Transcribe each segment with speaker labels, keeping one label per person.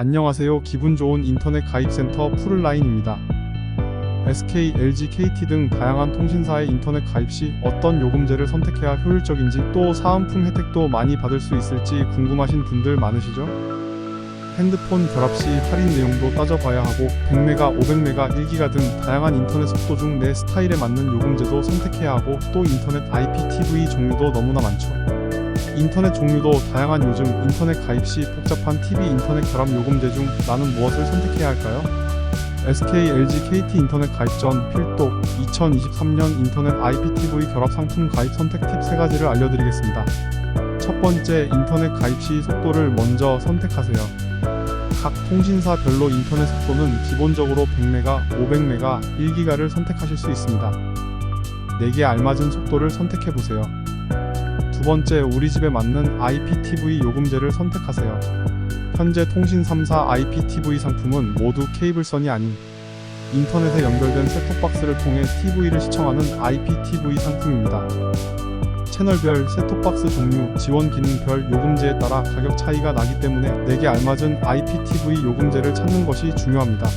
Speaker 1: 안녕하세요. 기분 좋은 인터넷 가입센터 푸른라인입니다. SK, LG, KT 등 다양한 통신사의 인터넷 가입 시 어떤 요금제를 선택해야 효율적인지 또 사은품 혜택도 많이 받을 수 있을지 궁금하신 분들 많으시죠? 핸드폰 결합 시 할인 내용도 따져봐야 하고 100메가, 500메가, 1기가 등 다양한 인터넷 속도 중 내 스타일에 맞는 요금제도 선택해야 하고 또 인터넷 IPTV 종류도 너무나 많죠. 인터넷 종류도 다양한 요즘 인터넷 가입 시 복잡한 TV 인터넷 결합 요금제 중 나는 무엇을 선택해야 할까요? SK, LG, KT 인터넷 가입 전 필독 2023년 인터넷 IPTV 결합 상품 가입 선택 팁 3가지를 알려드리겠습니다. 첫 번째, 인터넷 가입 시 속도를 먼저 선택하세요. 각 통신사별로 인터넷 속도는 기본적으로 100메가, 500메가, 1기가를 선택하실 수 있습니다. 내게 알맞은 속도를 선택해보세요. 두 번째, 우리 집에 맞는 IPTV 요금제를 선택하세요. 현재 통신 3사 IPTV 상품은 모두 케이블선이 아닌 인터넷에 연결된 셋톱박스를 통해 TV를 시청하는 IPTV 상품입니다. 채널별 셋톱박스 종류, 지원 기능별 요금제에 따라 가격 차이가 나기 때문에 내게 알맞은 IPTV 요금제를 찾는 것이 중요합니다.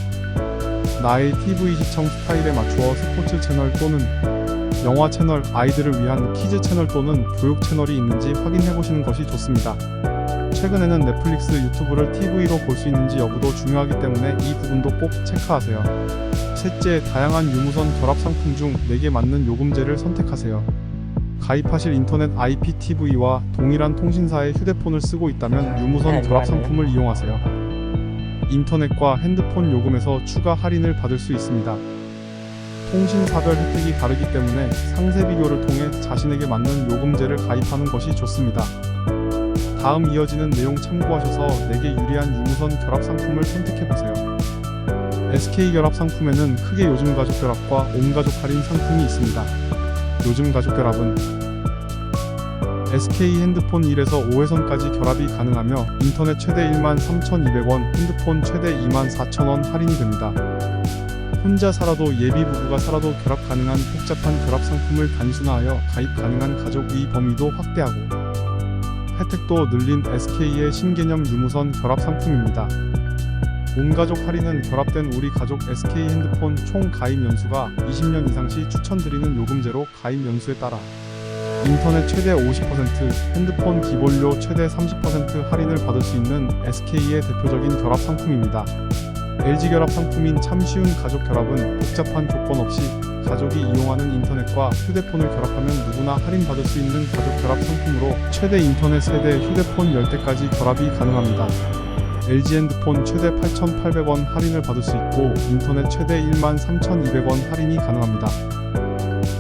Speaker 1: 나의 TV 시청 스타일에 맞추어 스포츠 채널 또는 영화 채널, 아이들을 위한 키즈 채널 또는 교육 채널이 있는지 확인해 보시는 것이 좋습니다. 최근에는 넷플릭스, 유튜브를 TV로 볼 수 있는지 여부도 중요하기 때문에 이 부분도 꼭 체크하세요. 셋째, 다양한 유무선 결합 상품 중 내게 맞는 요금제를 선택하세요. 가입하실 인터넷 IPTV와 동일한 통신사의 휴대폰을 쓰고 있다면 유무선 결합 상품을 이용하세요. 인터넷과 핸드폰 요금에서 추가 할인을 받을 수 있습니다. 통신사별 혜택이 다르기 때문에 상세 비교를 통해 자신에게 맞는 요금제를 가입하는 것이 좋습니다. 다음 이어지는 내용 참고하셔서 내게 유리한 유무선 결합 상품을 선택해 보세요. SK 결합 상품에는 크게 요즘 가족 결합과 온 가족 할인 상품이 있습니다. 요즘 가족 결합은 SK 핸드폰 1에서 5회선까지 결합이 가능하며 인터넷 최대 13,200원, 핸드폰 최대 24,000원 할인이 됩니다. 혼자 살아도 예비 부부가 살아도 결합 가능한 복잡한 결합 상품을 단순화하여 가입 가능한 가족의 범위도 확대하고 혜택도 늘린 SK의 신개념 유무선 결합 상품입니다. 온가족 할인은 결합된 우리 가족 SK 핸드폰 총 가입 연수가 20년 이상 시 추천드리는 요금제로 가입 연수에 따라 인터넷 최대 50%, 핸드폰 기본료 최대 30% 할인을 받을 수 있는 SK의 대표적인 결합 상품입니다. LG 결합 상품인 참 쉬운 가족 결합은 복잡한 조건 없이 가족이 이용하는 인터넷과 휴대폰을 결합하면 누구나 할인받을 수 있는 가족 결합 상품으로 최대 인터넷 세대 휴대폰 10대까지 결합이 가능합니다. LG 핸드폰 최대 8,800원 할인을 받을 수 있고 인터넷 최대 13,200원 할인이 가능합니다.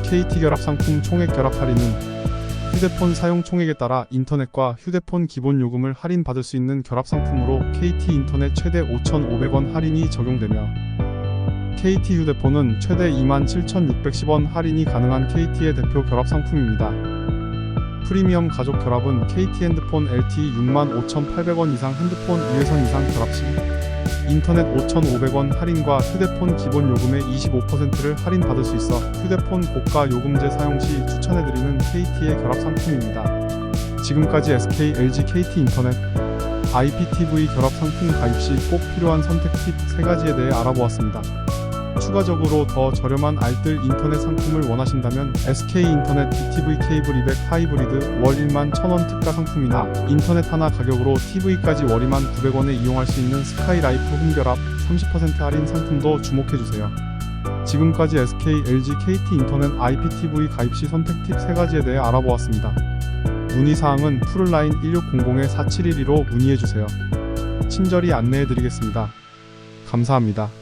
Speaker 1: KT 결합 상품 총액 결합 할인은 휴대폰 사용 총액에 따라 인터넷과 휴대폰 기본 요금을 할인받을 수 있는 결합 상품으로 KT 인터넷 최대 5,500원 할인이 적용되며 KT 휴대폰은 최대 27,610원 할인이 가능한 KT의 대표 결합 상품입니다. 프리미엄 가족 결합은 KT 핸드폰 LTE 65,800원 이상 핸드폰 2회선 이상 결합 시 인터넷 5,500원 할인과 휴대폰 기본 요금의 25%를 할인받을 수 있어 휴대폰 고가 요금제 사용 시 추천해드리는 KT의 결합 상품입니다. 지금까지 SK, LG, KT 인터넷, IPTV 결합 상품 가입 시 꼭 필요한 선택 팁 3가지에 대해 알아보았습니다. 추가적으로 더 저렴한 알뜰 인터넷 상품을 원하신다면 SK 인터넷 BTV 케이블 200 하이브리드 월 1만 1000원 특가 상품이나 인터넷 하나 가격으로 TV까지 월 2만 900원에 이용할 수 있는 스카이라이프 홈결합 30% 할인 상품도 주목해주세요. 지금까지 SK, LG, KT 인터넷 IPTV 가입 시 선택 팁 3가지에 대해 알아보았습니다. 문의사항은 푸른라인 1600-4712로 문의해주세요. 친절히 안내해드리겠습니다. 감사합니다.